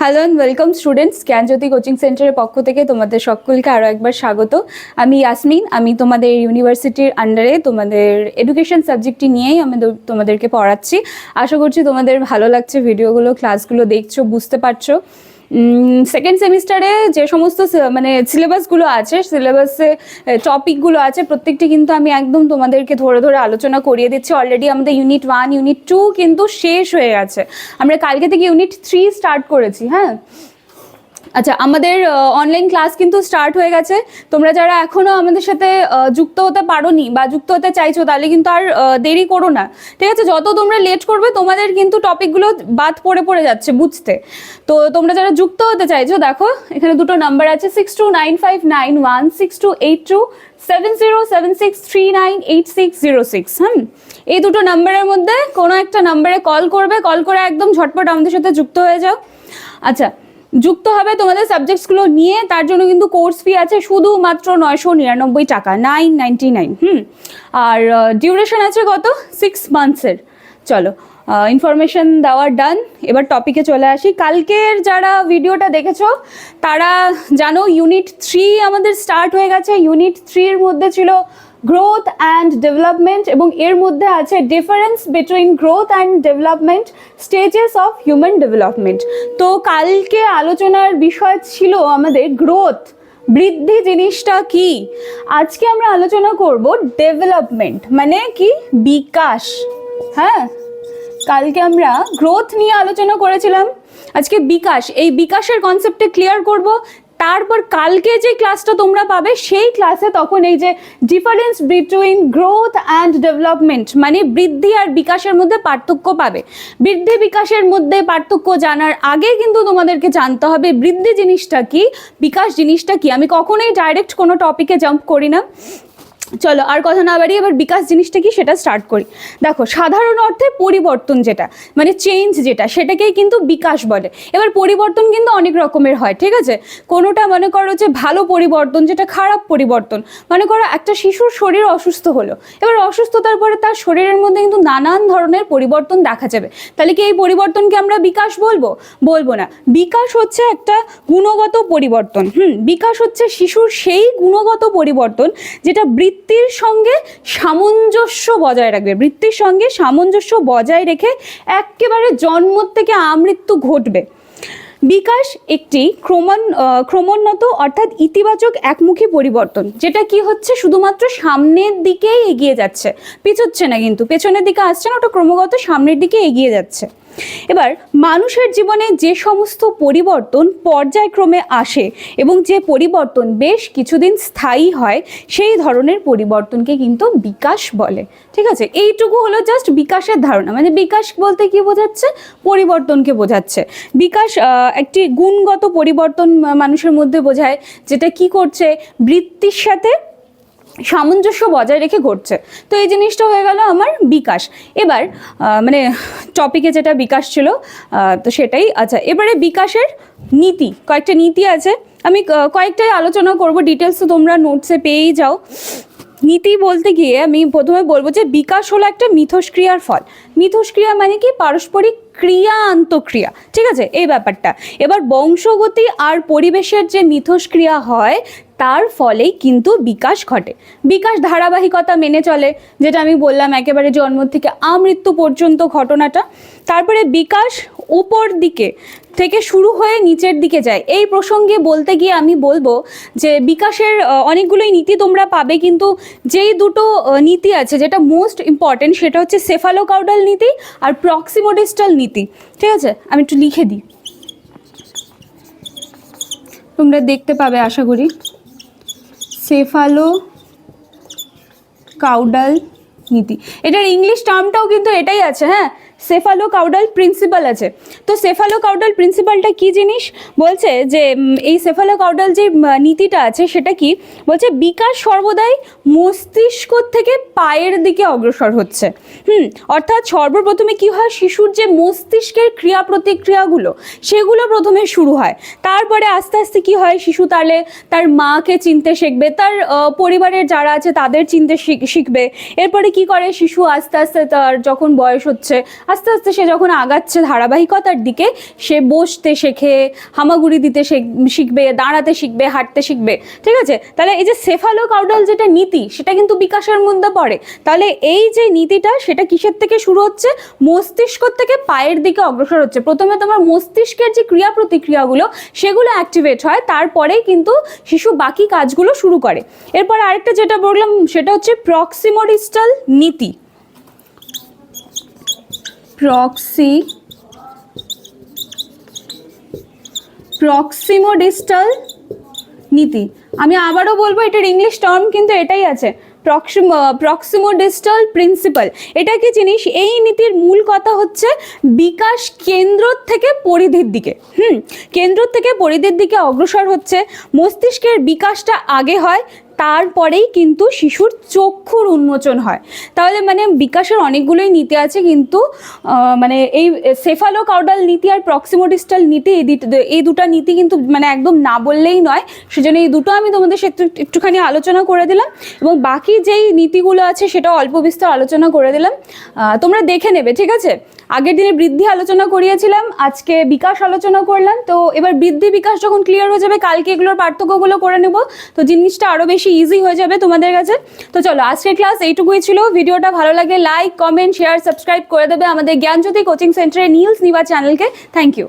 Hello and welcome students Gyanjyoti coaching সেন্টারের পক্ষ থেকে তোমাদের সকলকে আরও একবার স্বাগত। আমি ইয়াসমিন আমি তোমাদের ইউনিভার্সিটির আন্ডারে তোমাদের এডুকেশন সাবজেক্টটি নিয়েই আমি তোমাদেরকে পড়াচ্ছি। আশা করছি তোমাদের ভালো লাগছে ভিডিওগুলো ক্লাসগুলো দেখছ, বুঝতে পারছ। সেকেন্ড সেমিস্টারে যে সমস্ত মানে সিলেবাসগুলো আছে সিলেবাসে টপিকগুলো আছে, প্রত্যেকটি কিন্তু আমি একদম তোমাদেরকে ধরে ধরে আলোচনা করিয়ে দিচ্ছি। অলরেডি আমাদের ইউনিট ওয়ান ইউনিট টু কিন্তু শেষ হয়ে গেছে। আমরা কালকে থেকে ইউনিট থ্রি স্টার্ট করেছি হ্যাঁ? আচ্ছা আমাদের অনলাইন ক্লাস কিন্তু স্টার্ট হয়ে গেছে। তোমরা যারা এখনও আমাদের সাথে যুক্ত হতে পারোনি বা যুক্ত হতে চাইছো, তাহলে কিন্তু আর দেরি করো না। ঠিক আছে, যত তোমরা লেট করবে, তোমাদের কিন্তু টপিকগুলো বাদ পড়ে পড়ে যাচ্ছে বুঝতে। তো তোমরা যারা যুক্ত হতে চাইছো, দেখো, এখানে দুটো নাম্বার আছে six two nine five nine one six two eight two seven zero seven six three nine eight six zero six হুম? এই দুটো নাম্বারের মধ্যে কোনো একটা নাম্বারে কল করবে কল করে একদম ঝটপট আমাদের সাথে যুক্ত হয়ে যাও। আচ্ছা যুক্ত হবে তোমাদের সাবজেক্টসগুলো নিয়ে, তার জন্য কিন্তু কোর্স ফি আছে শুধুমাত্র নয়শো নিরানব্বই টাকা নাইন নাইনটি নাইন হুম। আর ডিউরেশন আছে কত? সিক্স মান্থসের চলো ইনফরমেশন দেওয়ার ডান এবার টপিকে চলে আসি। কালকের যারা ভিডিওটা দেখেছ, তারা জানো ইউনিট থ্রি আমাদের স্টার্ট হয়ে গেছে। ইউনিট থ্রির মধ্যে ছিল গ্রোথ অ্যান্ড ডেভেলপমেন্ট এবং এর মধ্যে আছে difference between growth and development stages of human development তো কালকে আলোচনার বিষয় ছিল আমাদের গ্রোথ বৃদ্ধি জিনিসটা কি? আজকে আমরা আলোচনা করব ডেভেলপমেন্ট মানে কি? বিকাশ। হ্যাঁ? কালকে আমরা গ্রোথ নিয়ে আলোচনা করেছিলাম। আজকে বিকাশ, এই বিকাশের কনসেপ্টে ক্লিয়ার করব। তারপর কালকে যে ক্লাসটা তোমরা পাবে, সেই ক্লাসে তখন এই যে difference between growth and development মানে বৃদ্ধি আর বিকাশের মধ্যে পার্থক্য পাবে। বৃদ্ধি, বিকাশের মধ্যে পার্থক্য জানার আগে কিন্তু তোমাদেরকে জানতে হবে বৃদ্ধি জিনিসটা কি, বিকাশ জিনিসটা কি। আমি কখনোই ডাইরেক্ট কোনো টপিকে জাম্প করি না। চলো, আর কথা না বাড়িয়ে এবার বিকাশ জিনিসটা কি সেটা স্টার্ট করি। দেখো, সাধারণ অর্থে পরিবর্তন যেটা মানে চেঞ্জ যেটা, সেটাকেই কিন্তু বিকাশ বলে। এবার পরিবর্তন কিন্তু অনেক রকমের হয়, ঠিক আছে? কোনোটা মনে করো যে ভালো পরিবর্তন, যেটা খারাপ পরিবর্তন। মনে করো একটা শিশুর শরীর অসুস্থ হলো, এবার অসুস্থতার পরে তার শরীরের মধ্যে কিন্তু নানান ধরনের পরিবর্তন দেখা যাবে। তাহলে কি এই পরিবর্তনকে আমরা বিকাশ বলব? বলব না। বিকাশ হচ্ছে একটা গুণগত পরিবর্তন, হুম? বিকাশ হচ্ছে শিশুর সেই গুণগত পরিবর্তন, যেটা বৃত্তির সঙ্গে সামঞ্জস্য বজায় রাখবে। বৃত্তির সঙ্গে সামঞ্জস্য বজায় রেখে একেবারে জন্ম থেকে আমৃত্যু ঘটবে। বিকাশ একটি ক্রমণ ক্রমোন্নত অর্থাৎ ইতিবাচক একমুখী পরিবর্তন, যেটা কি হচ্ছে? শুধুমাত্র সামনের দিকেই এগিয়ে যাচ্ছে। পিছোচ্ছে না কিন্তু, পেছনের দিকে আসছে না, ওটা ক্রমাগত সামনের দিকে এগিয়ে যাচ্ছে। এবার মানুষের জীবনে যে সমস্ত পরিবর্তন পর্যায়ক্রমে আসে এবং যে পরিবর্তন বেশ কিছুদিন স্থায়ী হয়, সেই ধরনের পরিবর্তনকে কিন্তু বিকাশ বলে। ঠিক আছে? এইটুকু হলো জাস্ট বিকাশের ধারণা। মানে বিকাশ বলতে কি বোঝাচ্ছে? পরিবর্তনকে বোঝাচ্ছে। বিকাশ একটি গুণগত পরিবর্তন মানুষের মধ্যে বোঝায়, যেটা কি করছে? বৃত্তির সাথে সামঞ্জস্য বজায় রেখে ঘটছে। তো এই জিনিসটা হয়ে গেল আমার বিকাশ। এবার মানে টপিকে যেটা বিকাশ ছিল তো সেটাই। আচ্ছা এবারে বিকাশের নীতি, কয়েকটা নীতি আছে। আমি কয়েকটাই আলোচনা করব। ডিটেলস তো তোমরা নোটসে পেয়েই যাও। নীতি বলতে গিয়ে আমি প্রথমে বলব যে বিকাশ হলো একটা মিথস্ক্রিয়ার ফল। মিথস্ক্রিয়া মানে কি? পারস্পরিক ক্রিয়া আন্তঃক্রিয়া। ঠিক আছে? এই ব্যাপারটা। এবার বংশগতি আর পরিবেশের যে মিথস্ক্রিয়া হয়, তার ফলেই কিন্তু বিকাশ ঘটে। বিকাশ ধারাবাহিকতা মেনে চলে, যেটা আমি বললাম একেবারে জন্ম থেকে আমৃত্যু পর্যন্ত ঘটনাটা। তারপরে বিকাশ উপর দিকে থেকে শুরু হয়ে নিচের দিকে যায়। এই প্রসঙ্গে বলতে গিয়ে আমি বলব যে বিকাশের অনেকগুলোই নীতি তোমরা পাবে, কিন্তু যেই দুটো নীতি আছে, যেটা মোস্ট ইম্পর্টেন্ট সেটা হচ্ছে সেফালোকাউডাল নীতি আর প্রক্সিমোডিস্টাল নীতি। ঠিক আছে? আমি একটু লিখে দিই। তোমরা দেখতে পাবে, আশা করি। সেফালো কাউডাল নীতি। এটার ইংলিশ টার্মটাও কিন্তু এটাই আছে হ্যাঁ? সেফালো কাউডাল প্রিন্সিপাল আছে। তো সেফালো কাউডাল প্রিন্সিপালটা কি জিনিস? বলছে যে এই সেফালো কাউডাল যে নীতিটা আছে, সেটা কি? বলছে বিকাশ সর্বদাই মস্তিষ্ক থেকে পায়ের দিকে অগ্রসর হচ্ছে। হুম, অর্থাৎ সর্বপ্রথমে কি হয়? শিশুর যে মস্তিষ্কের ক্রিয়া প্রতিক্রিয়াগুলো সেগুলো প্রথমে শুরু হয়। তারপরে আস্তে আস্তে কি হয়? শিশু তাহলে তার মাকে চিনতে শিখবে, তার পরিবারের যারা আছে তাদের চিনতে শিখ- শিখবে। এরপরে কি করে? শিশু আস্তে আস্তে তার যখন বয়স হচ্ছে আস্তে আস্তে সে যখন আগাচ্ছে ধারাবাহিকতার দিকে, সে বসতে শেখে, হামাগুড়ি দিতে শেখ- শিখবে, দাঁড়াতে শিখবে, হাঁটতে শিখবে। ঠিক আছে? তাহলে এই যে সেফালো কাউডাল যেটা নীতি, সেটা কিন্তু বিকাশের মধ্যে পড়ে। তাহলে এই যে নীতিটা, সেটা কিসের থেকে শুরু হচ্ছে? মস্তিষ্ক থেকে পায়ের দিকে অগ্রসর হচ্ছে। প্রথমে তোমার মস্তিষ্কের যে ক্রিয়া প্রতিক্রিয়াগুলো সেগুলো অ্যাক্টিভেট হয়, তারপরেই কিন্তু শিশু বাকি কাজগুলো শুরু করে। এরপর আরেকটা যেটা বললাম, সেটা হচ্ছে প্রক্সিমোডিস্টাল নীতি। প্রক্সি প্রক্সিমোডিস্টাল নীতি। আমি আবারও বলব, এটার ইংলিশ টার্ম কিন্তু এটাই আছে। প্রক্সিম প্রক্সিমোডিস্টাল প্রিন্সিপাল এটা কি জিনিস? এই নীতির মূল কথা হচ্ছে বিকাশ কেন্দ্র থেকে পরিধির দিকে। হুম, কেন্দ্র থেকে পরিধির দিকে অগ্রসর হচ্ছে। মস্তিষ্কের বিকাশটা আগে হয় তারপরেই কিন্তু শিশুর চক্ষুর উন্মোচন হয়। তাহলে মানে বিকাশের অনেকগুলোই নীতি আছে কিন্তু মানে এই সেফালো কাউডাল নীতি আর প্রক্সিমোডিস্টাল নীতি এই দুটো- নীতি কিন্তু মানে একদম না বললেই নয়। সেজন্য এই দুটো আমি তোমাদের সাথে একটুখানি আলোচনা করে দিলাম এবং বাকি যেই নীতিগুলো আছে সেটা অল্প বিস্তর আলোচনা করে দিলাম। তোমরা দেখে নেবে, ঠিক আছে? আগের দিনে বৃদ্ধি আলোচনা করিয়েছিলাম, আজকে বিকাশ আলোচনা করলাম। তো এবার বৃদ্ধি বিকাশ যখন ক্লিয়ার হয়ে যাবে, কালকে এগুলোর পার্থক্যগুলো করে নেব। তো জিনিসটা আরও বেশি ইজি হয়ে যাবে তোমাদের কাছে। তো চলো আজকের ক্লাস এইটুকুই ছিল। ভিডিওটা ভালো লাগে লাইক কমেন্ট শেয়ার সাবস্ক্রাইব করে দেবে আমাদের জ্ঞানজ্যোতি কোচিং সেন্টারের নিউজ নিবা চ্যানেলকে থ্যাংক ইউ